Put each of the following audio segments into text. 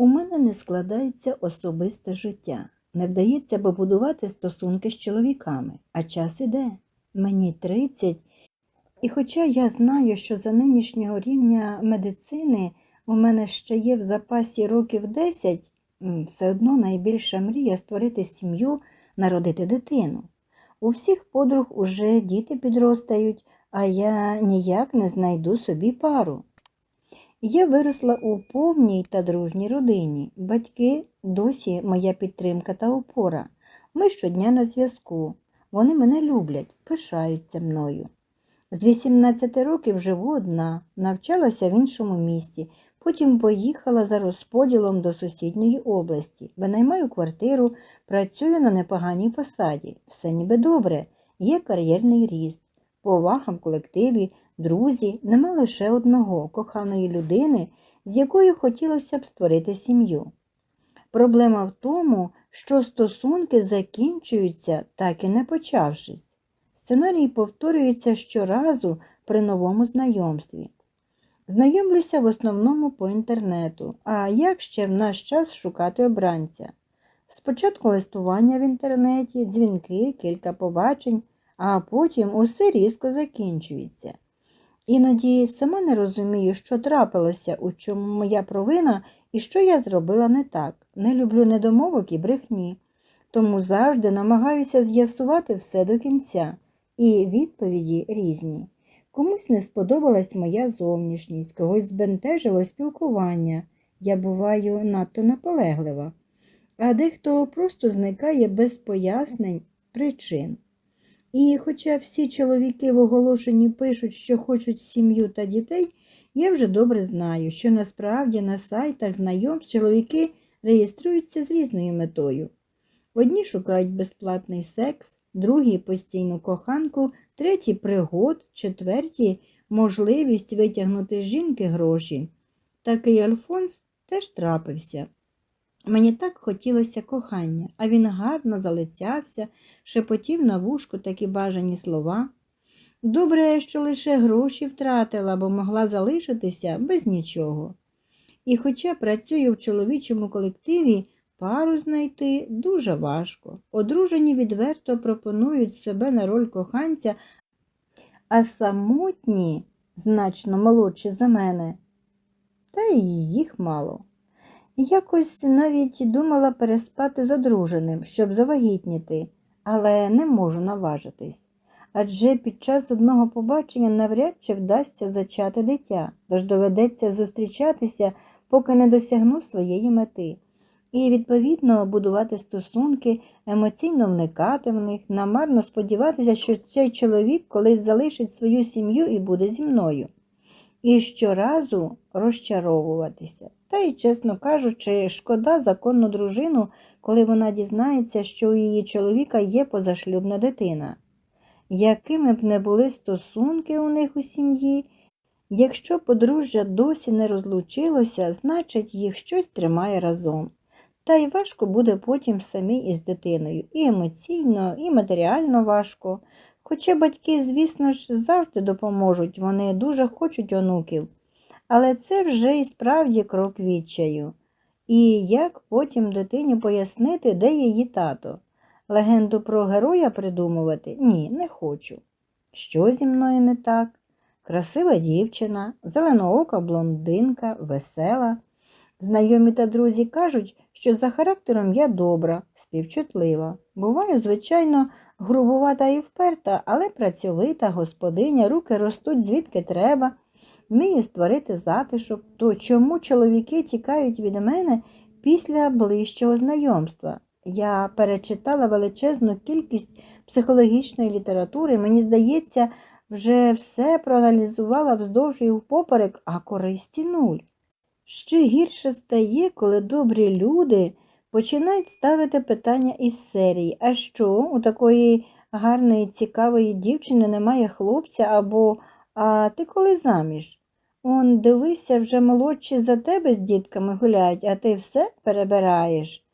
У мене не складається особисте життя. Не вдається побудувати стосунки з чоловіками, а час іде. Мені 30, і хоча я знаю, що за нинішнього рівня медицини у мене ще є в запасі років 10, все одно найбільша мрія створити сім'ю, народити дитину. У всіх подруг уже діти підростають, а я ніяк не знайду собі пару. Я виросла у повній та дружній родині. Батьки досі моя підтримка та опора. Ми щодня на зв'язку. Вони мене люблять, пишаються мною. З 18 років живу одна, навчалася в іншому місті, потім поїхала за розподілом до сусідньої області, винаймаю квартиру, працюю на непоганій посаді. Все ніби добре, є кар'єрний ріст, повага в колективі, друзі, нема лише одного коханої людини, з якою хотілося б створити сім'ю. Проблема в тому, що стосунки закінчуються, так і не почавшись. Сценарій повторюється щоразу при новому знайомстві. Знайомлюся в основному по інтернету, а як ще в наш час шукати обранця? Спочатку листування в інтернеті, дзвінки, кілька побачень, а потім усе різко закінчується. Іноді сама не розумію, що трапилося, у чому моя провина і що я зробила не так. Не люблю недомовок і брехні, тому завжди намагаюся з'ясувати все до кінця, і відповіді різні. Комусь не сподобалась моя зовнішність, когось збентежило спілкування. Я буваю надто наполеглива, а дехто просто зникає без пояснень причин. І хоча всі чоловіки в оголошенні пишуть, що хочуть сім'ю та дітей, я вже добре знаю, що насправді на сайтах знайомств чоловіки реєструються з різною метою. Одні шукають безплатний секс, другі постійну коханку, треті пригод, четверті можливість витягнути з жінки гроші. Такий Альфонс теж трапився. Мені так хотілося кохання, а він гарно залицявся, шепотів на вушку такі бажані слова. Добре, що лише гроші втратила, бо могла залишитися без нічого. І хоча працюю в чоловічому колективі, пару знайти дуже важко. Одружені відверто пропонують себе на роль коханця, а самотні, значно молодші за мене, та й їх мало. Якось навіть думала переспати з одруженим, щоб завагітніти, але не можу наважитись. Адже під час одного побачення навряд чи вдасться зачати дитя, тож доведеться зустрічатися, поки не досягну своєї мети. І, відповідно, будувати стосунки, емоційно вникати в них, намарно сподіватися, що цей чоловік колись залишить свою сім'ю і буде зі мною. І щоразу розчаровуватися. Та й, чесно кажучи, шкода законну дружину, коли вона дізнається, що у її чоловіка є позашлюбна дитина. Якими б не були стосунки у них у сім'ї, якщо подружжя досі не розлучилося, значить їх щось тримає разом. Та й важко буде потім самій із дитиною, і емоційно, і матеріально важко. Хоча батьки, звісно ж, завжди допоможуть, вони дуже хочуть онуків. Але це вже і справді крок відчаю. І як потім дитині пояснити, де її тато? Легенду про героя придумувати? Ні, не хочу. Що зі мною не так? Красива дівчина, зеленоока блондинка, весела. Знайомі та друзі кажуть, що за характером я добра, співчутлива. Буваю, звичайно, грубувата і вперта, але працьовита, господиня, руки ростуть звідки треба. Вмію створити затишок, то чому чоловіки тікають від мене після ближчого знайомства? Я перечитала величезну кількість психологічної літератури, мені здається, вже все проаналізувала вздовж і впоперек, а користі нуль. Ще гірше стає, коли добрі люди починають ставити питання із серії, а що у такої гарної, цікавої дівчини немає хлопця або а ти коли заміж? Он, дивися, вже молодші за тебе з дітками гуляють, а ти все перебираєш.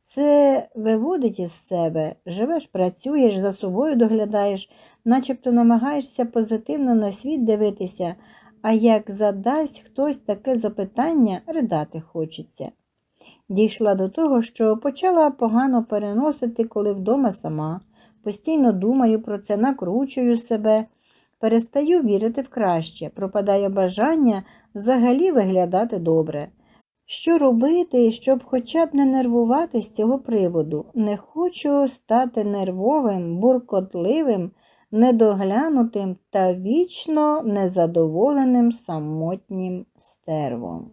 Це виводить із себе, живеш, працюєш, за собою доглядаєш, начебто намагаєшся позитивно на світ дивитися, а як задасть хтось таке запитання, ридати хочеться. Дійшла до того, що почала погано переносити, коли вдома сама. Постійно думаю про це, накручую себе, перестаю вірити в краще, пропадає бажання взагалі виглядати добре. Що робити, щоб хоча б не нервувати з цього приводу? Не хочу стати нервовим, буркотливим, недоглянутим та вічно незадоволеним самотнім стервом.